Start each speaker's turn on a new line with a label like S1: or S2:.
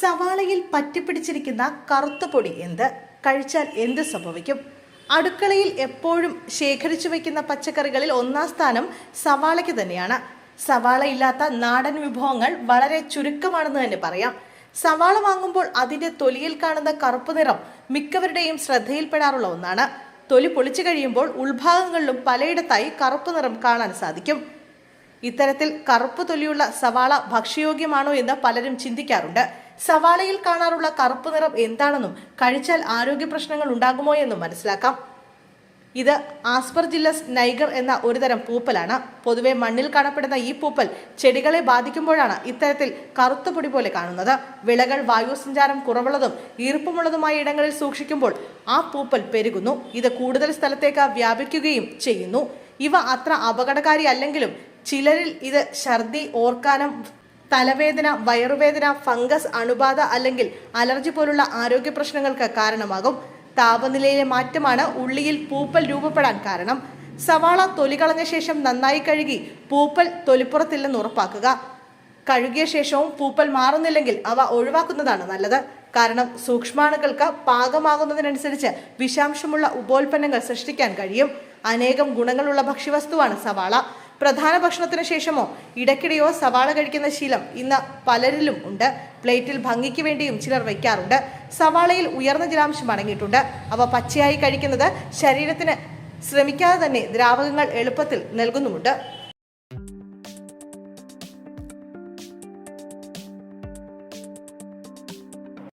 S1: സവാളയിൽ പറ്റിപ്പിടിച്ചിരിക്കുന്ന കറുത്ത പൊടി എന്ത്? കഴിച്ചാൽ എന്ത് സംഭവിക്കും? അടുക്കളയിൽ എപ്പോഴും ശേഖരിച്ചു വയ്ക്കുന്ന പച്ചക്കറികളിൽ ഒന്നാം സ്ഥാനം സവാളയ്ക്ക് തന്നെയാണ്. സവാള ഇല്ലാത്ത നാടൻ വിഭവങ്ങൾ വളരെ ചുരുക്കമാണെന്ന് തന്നെ പറയാം. സവാള വാങ്ങുമ്പോൾ അതിന്റെ തൊലിയിൽ കാണുന്ന കറുപ്പ് നിറം മിക്കവരുടെയും ശ്രദ്ധയിൽപ്പെടാറുള്ള ഒന്നാണ്. തൊലി പൊളിച്ചു കഴിയുമ്പോൾ ഉൾഭാഗങ്ങളിലും പലയിടത്തായി കറുപ്പ് നിറം കാണാൻ സാധിക്കും. ഇത്തരത്തിൽ കറുപ്പ് തൊലിയുള്ള സവാള ഭക്ഷ്യയോഗ്യമാണോ എന്ന് പലരും ചിന്തിക്കാറുണ്ട്. സവാളയിൽ കാണാറുള്ള കറുപ്പ് നിറം എന്താണെന്നും കഴിച്ചാൽ ആരോഗ്യ പ്രശ്നങ്ങൾ ഉണ്ടാകുമോ എന്നും മനസ്സിലാക്കാം. ഇത് ആസ്പർജില്ലസ് നൈഗർ എന്ന ഒരുതരം പൂപ്പലാണ്. പൊതുവെ മണ്ണിൽ കാണപ്പെടുന്ന ഈ പൂപ്പൽ ചെടികളെ ബാധിക്കുമ്പോഴാണ് ഇത്തരത്തിൽ കറുത്ത പൊടി പോലെ കാണുന്നത്. വിളകൾ വായുസഞ്ചാരം കുറവുള്ളതും ഈർപ്പമുള്ളതുമായ ഇടങ്ങളിൽ സൂക്ഷിക്കുമ്പോൾ ആ പൂപ്പൽ പെരുകുന്നു. ഇത് കൂടുതൽ സ്ഥലത്തേക്ക് വ്യാപിക്കുകയും ചെയ്യുന്നു. ഇവ അത്ര അപകടകാരി അല്ലെങ്കിലും ചിലരിൽ ഇത് ഛർദി ഓർക്കാനം തലവേദന വയറുവേദന ഫംഗസ് അണുബാധ അല്ലെങ്കിൽ അലർജി പോലുള്ള ആരോഗ്യ പ്രശ്നങ്ങൾക്ക് കാരണമാകും. താപനിലയിലെ മാറ്റമാണ് ഉള്ളിയിൽ പൂപ്പൽ രൂപപ്പെടാൻ കാരണം. സവാള തൊലി കളഞ്ഞ ശേഷം നന്നായി കഴുകി പൂപ്പൽ തൊലിപ്പുറത്തില്ലെന്ന് ഉറപ്പാക്കുക. കഴുകിയ ശേഷവും പൂപ്പൽ മാറുന്നില്ലെങ്കിൽ അവ ഒഴിവാക്കുന്നതാണ് നല്ലത്. കാരണം സൂക്ഷ്മാണുക്കൾക്ക് പാകമാകുന്നതിനനുസരിച്ച് വിഷാംശമുള്ള ഉപോൽപ്പന്നങ്ങൾ സൃഷ്ടിക്കാൻ കഴിയും. അനേകം ഗുണങ്ങളുള്ള ഭക്ഷ്യവസ്തുവാണ് സവാള. പ്രധാന ഭക്ഷണത്തിന് ശേഷമോ ഇടയ്ക്കിടെയോ സവാള കഴിക്കുന്ന ശീലം ഇന്ന് പലരിലും ഉണ്ട്. പ്ലേറ്റിൽ ഭംഗിക്ക് വേണ്ടിയും ചിലർ വയ്ക്കാറുണ്ട്. സവാളയിൽ ഉയർന്ന ജലാംശം അടങ്ങിയിട്ടുണ്ട്. അവ പച്ചയായി കഴിക്കുന്നത് ശരീരത്തിന് ശ്രമിക്കാതെ തന്നെ ദ്രാവകങ്ങൾ എളുപ്പത്തിൽ നൽകുന്നുമുണ്ട്.